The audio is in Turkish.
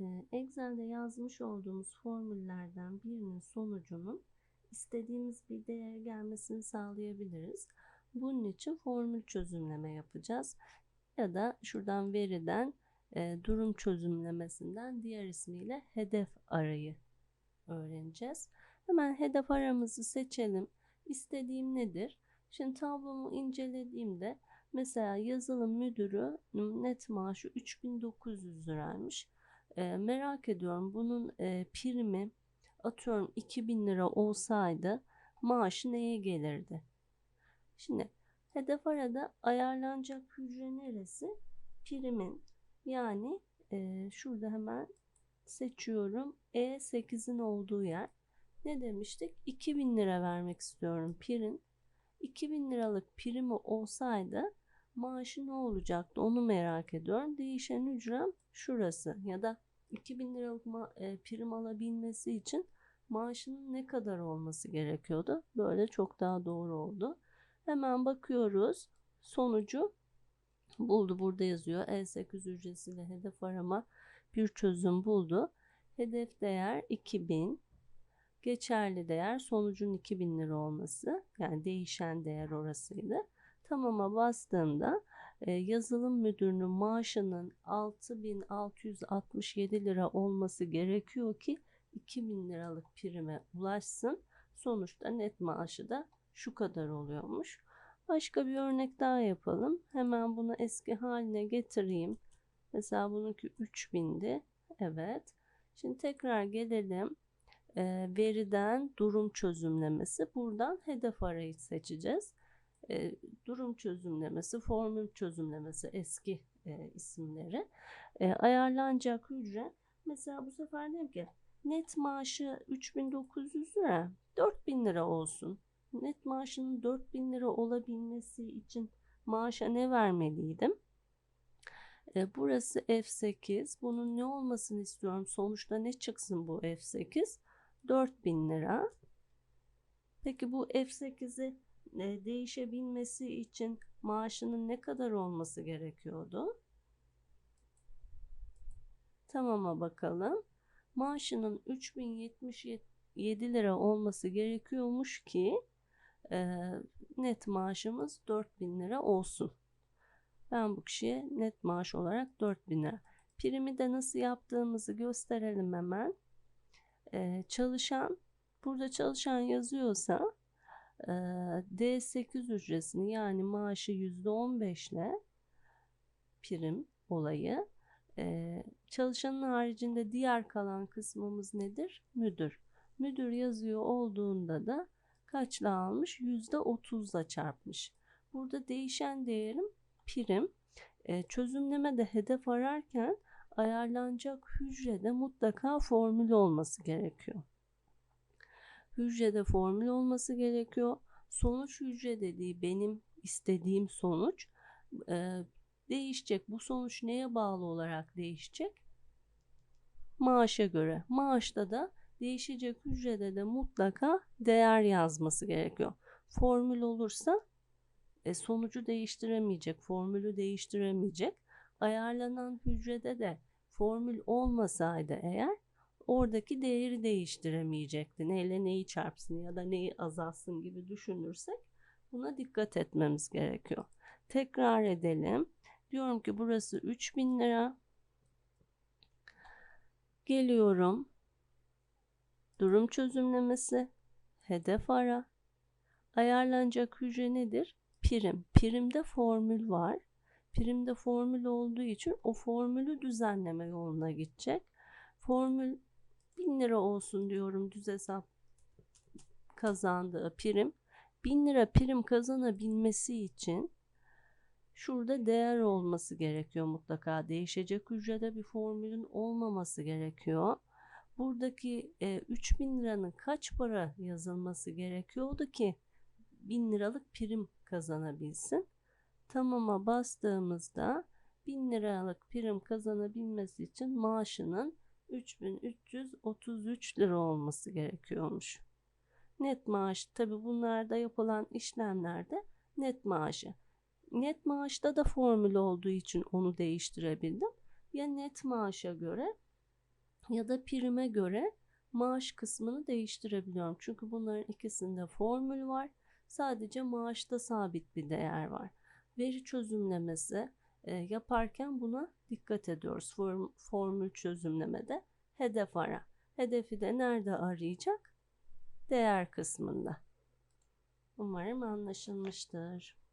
Ee, Excel'de yazmış olduğumuz formüllerden birinin sonucunun istediğimiz bir değere gelmesini sağlayabiliriz. Bunun için formül çözümleme yapacağız. Ya da şuradan veriden e, durum çözümlemesinden diğer ismiyle hedef arayı öğreneceğiz. Hemen hedef aramızı seçelim. İstediğim nedir? Şimdi tablomu incelediğimde mesela yazılım müdürü net maaşı 3900 liraymış. E, merak ediyorum bunun e, primi atıyorum 2000 lira olsaydı maaşı neye gelirdi? Şimdi hedef arada ayarlanacak hücre neresi? Primin yani e, şurada hemen seçiyorum. E8'in olduğu yer. Ne demiştik? 2000 lira vermek istiyorum prim. 2000 liralık primi olsaydı maaşı ne olacaktı onu merak ediyorum. Değişen hücrem şurası ya da 2000 liralık e, prim alabilmesi için maaşının ne kadar olması gerekiyordu? Böyle çok daha doğru oldu. Hemen bakıyoruz. Sonucu buldu. Burada yazıyor. E8 hücresiyle hedef arama bir çözüm buldu. Hedef değer 2000. Geçerli değer sonucun 2000 lira olması. Yani değişen değer orasıydı. Tamama bastığımda yazılım müdürünün maaşının 6667 lira olması gerekiyor ki 2000 liralık prime ulaşsın. Sonuçta net maaşı da şu kadar oluyormuş. Başka bir örnek daha yapalım. Hemen bunu eski haline getireyim. Mesela bununki 3000'di. Evet. Şimdi tekrar gelelim. E, veriden durum çözümlemesi. Buradan hedef arayı seçeceğiz. E, durum çözümlemesi, formül çözümlemesi eski e, isimleri. E, ayarlanacak hücre. Mesela bu sefer dedim ki net maaşı 3900 lira 4000 lira olsun. Net maaşının 4000 lira olabilmesi için maaşa ne vermeliydim? E, burası F8. Bunun ne olmasını istiyorum? Sonuçta ne çıksın bu F8? 4000 lira. Peki bu F8'i e, değişebilmesi için maaşının ne kadar olması gerekiyordu? Tamama bakalım. Maaşının 3077 lira olması gerekiyormuş ki e, net maaşımız 4000 lira olsun. Ben bu kişiye net maaş olarak 4000 lira. Primi de nasıl yaptığımızı gösterelim hemen. Ee, çalışan, burada çalışan yazıyorsa e, D8 ücresini yani maaşı %15 ile prim olayı çalışanın haricinde diğer kalan kısmımız nedir? Müdür. Müdür yazıyor olduğunda da kaçla almış? %30'la çarpmış. Burada değişen değerim prim. E, çözümleme de hedef ararken ayarlanacak hücrede mutlaka formül olması gerekiyor. Hücrede formül olması gerekiyor. Sonuç hücre dediği benim istediğim sonuç e, değişecek. Bu sonuç neye bağlı olarak değişecek? Maaşa göre. Maaşta da değişecek hücrede de mutlaka değer yazması gerekiyor. Formül olursa e, sonucu değiştiremeyecek, formülü değiştiremeyecek. Ayarlanan hücrede de formül olmasaydı eğer oradaki değeri değiştiremeyecekti. Neyle neyi çarpsın ya da neyi azalsın gibi düşünürsek buna dikkat etmemiz gerekiyor. Tekrar edelim. Diyorum ki burası 3000 lira. Geliyorum. Durum çözümlemesi. Hedef ara. Ayarlanacak hücre nedir? Prim. Primde formül var. Primde formül olduğu için o formülü düzenleme yoluna gidecek. Formül 1000 lira olsun diyorum düz hesap kazandığı prim. 1000 lira prim kazanabilmesi için şurada değer olması gerekiyor mutlaka. Değişecek hücrede bir formülün olmaması gerekiyor. Buradaki e, 3000 liranın kaç para yazılması gerekiyordu ki 1000 liralık prim kazanabilsin. Tamama bastığımızda 1000 liralık prim kazanabilmesi için maaşının 3333 lira olması gerekiyormuş. Net maaş tabi bunlarda yapılan işlemlerde net maaşı. Net maaşta da formül olduğu için onu değiştirebildim. Ya net maaşa göre ya da prime göre maaş kısmını değiştirebiliyorum. Çünkü bunların ikisinde formül var. Sadece maaşta sabit bir değer var. Veri çözümlemesi e, yaparken buna dikkat ediyoruz. Form, formül çözümlemede hedef ara. Hedefi de nerede arayacak? Değer kısmında. Umarım anlaşılmıştır.